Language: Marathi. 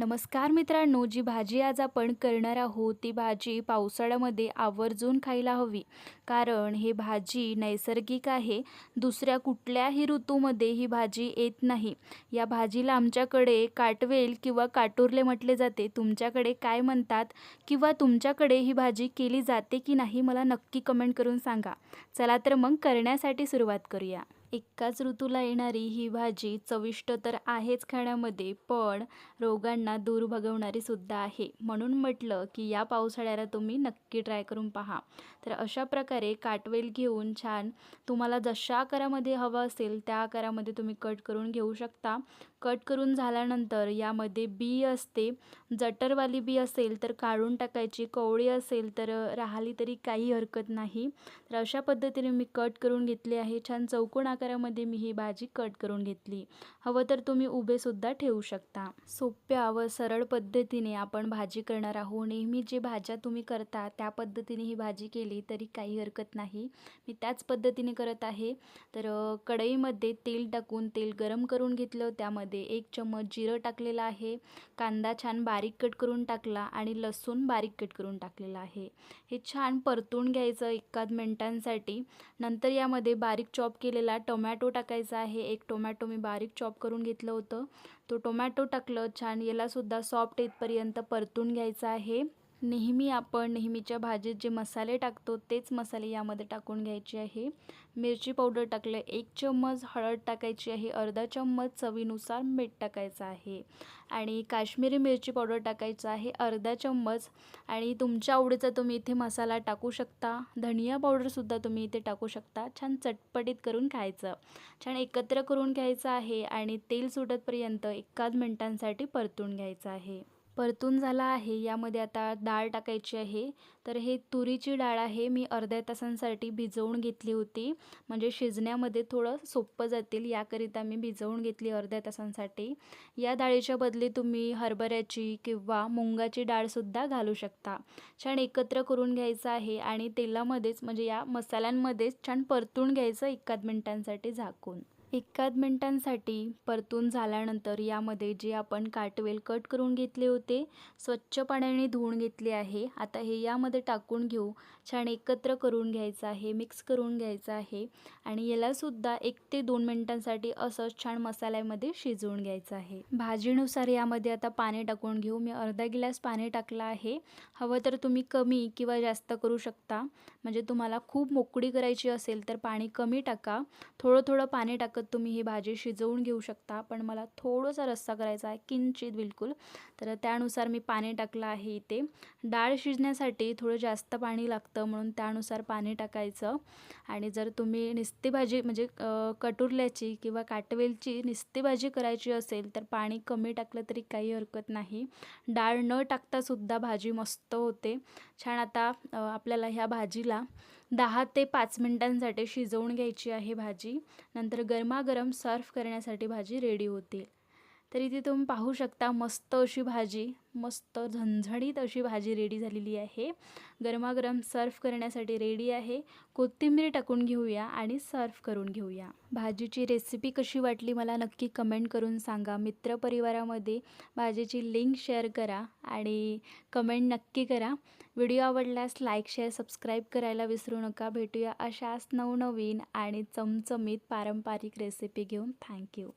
नमस्कार मित्रांनो जी भाजी आज आपण करणार आहोत ती भाजी पावसाळ्यामध्ये आवर्जून खायला हवी. कारण हे भाजी नैसर्गिक आहे. दुसऱ्या कुठल्याही ऋतूमध्ये ही भाजी येत नाही. या भाजीला आमच्याकडे काटवेल किंवा काटुरले म्हटले जाते. तुमच्याकडे काय म्हणतात किंवा तुमच्याकडे ही भाजी केली जाते की नाही मला नक्की कमेंट करून सांगा. चला तर मग करण्यासाठी सुरुवात करूया. एकाच ऋतूला येणारी ही भाजी चविष्ट तर आहेच खाण्यामध्ये पण रोगांना दूर भगवणारी सुद्धा आहे. म्हणून म्हटलं की या पावसाळ्याला तुम्ही नक्की ट्राय करून पहा. तर अशा प्रकारे काटवेल घेऊन छान तुम्हाला जशा आकारामध्ये हवं असेल त्या आकारामध्ये तुम्ही कट करून घेऊ शकता. कट करून झाल्यानंतर यामध्ये बी असते. जटरवाली बी असेल तर काढून टाकायची. कवळी असेल तर राहिली तरी काही हरकत नाही. तर अशा पद्धतीने मी कट करून घेतले आहे. छान चौकोन आकारामध्ये मी ही भाजी कट करून घेतली. हवं तर तुम्ही उभेसुद्धा ठेवू शकता. सोप्या व सरळ पद्धतीने आपण भाजी करणार आहोत. नेहमी जे भाज्या तुम्ही करता त्या पद्धतीने ही भाजी केली तरी काही हरकत नाही. मी त्याच पद्धतीने करत आहे. तर कढईमध्ये तेल टाकून तेल गरम करून घेतलं. त्यामध्ये एक चम्मच जिरं टाकलेलं आहे कांदा छान बारीक कट करून टाकला आणि लसूण बारीक कट करून टाकलेला आहे. हे छान परतून घ्यायचं एकाद मिनटांसाठी. नंतर यामध्ये बारीक चॉप केलेला टोमॅटो टाकायचा आहे. एक टोमॅटो मी बारीक चॉप करून घेतलं होतं. तो टोमॅटो टाकलं छान यालासुद्धा सॉफ्ट येतपर्यंत परतून घ्यायचं आहे. नेहमी आपण नेहमीच्या भाजीत जे मसाले टाकतो तेच मसाले यामध्ये टाकून घ्यायचे आहे. मिरची पावडर टाकलं एक चम्मच हळद टाकायची आहे अर्धा चम्मच चवीनुसार मीठ टाकायचं आहे. आणि काश्मीरी मिरची पावडर टाकायचं आहे अर्धा चम्मच. आणि तुमच्या आवडीचा तुम्ही इथे मसाला टाकू शकता. धनिया पावडरसुद्धा तुम्ही इथे टाकू शकता. छान चटपटीत करून खायचं. छान एकत्र करून घ्यायचं आहे आणि तेल सुटतपर्यंत एकाच मिनटांसाठी परतून घ्यायचं आहे. परतून झाला आहे. यामध्ये आता डाळ टाकायची आहे. तर हे तुरीची डाळ आहे. मी अर्ध्या तासांसाठी भिजवून घेतली होती. म्हणजे शिजण्यामध्ये थोडं सोपं जातील. याकरिता मी भिजवून घेतली अर्ध्या तासांसाठी. या डाळीच्या बदली तुम्ही हरभऱ्याची किंवा मुंगाची डाळसुद्धा घालू शकता. छान एकत्र करून घ्यायचं आहे आणि तेलामध्येच म्हणजे या मसाल्यांमध्येच छान परतून घ्यायचं एकाद मिनटांसाठी झाकून. एकाद मिनटांसाठी परतून झाल्यानंतर यामध्ये जे आपण काटवेल कट करून घेतले होते स्वच्छ पाण्याने धुवून घेतले आहे आता हे यामध्ये टाकून घेऊ. छान एकत्र करून घ्यायचं आहे मिक्स करून घ्यायचं आहे आणि यालासुद्धा एक ते दोन मिनटांसाठी असंच छान मसाल्यामध्ये शिजवून घ्यायचं आहे. भाजीनुसार यामध्ये आता पाणी टाकून घेऊ. मी अर्धा गिलास पाणी टाकलं आहे. हवं तर तुम्ही कमी किंवा जास्त करू शकता. म्हणजे तुम्हाला खूप मोकळी करायची असेल तर पाणी कमी टाका. थोडं थोडं पाणी टाकत तुम्ही ही भाजी शिजवून घेऊ शकता. पण मला थोडंसा रस्सा करायचा आहे किंचित बिलकुल. तर त्यानुसार मी पाणी टाकलं आहे इथे. डाळ शिजण्यासाठी थोडं जास्त पाणी लागतं. लागतं म्हणून त्यानुसार पाणी टाकायचं. आणि जर तुम्ही निस्ती भाजी म्हणजे कटुरल्याची किंवा काटवेलची निस्ती भाजी करायची असेल तर पाणी कमी टाकलं तरी काही हरकत नाही. डाळ न टाकतासुद्धा भाजी मस्त होते. छान आता आपल्याला ह्या भाजीला दहा ते पाच मिनटांसाठी शिजवून घ्यायची आहे भाजी. नंतर गरमागरम सर्व करण्यासाठी भाजी रेडी होते तर इथे तुम्ही पाहू शकता मस्त अशी भाजी मस्त झणझणीत अशी भाजी रेडी झालेली आहे. गरमागरम सर्व करण्यासाठी रेडी आहे. कोथिंबीर टाकून घेऊया आणि सर्व करून घेऊया. भाजीची रेसिपी कशी वाटली मला नक्की कमेंट करून सांगा. मित्रपरिवारामध्ये भाजीची लिंक शेअर करा आणि कमेंट नक्की करा. व्हिडिओ आवडल्यास लाईक शेअर सबस्क्राईब करायला विसरू नका. भेटूया अशाच नवनवीन आणि चमचमीत पारंपरिक रेसिपी घेऊन. थँक्यू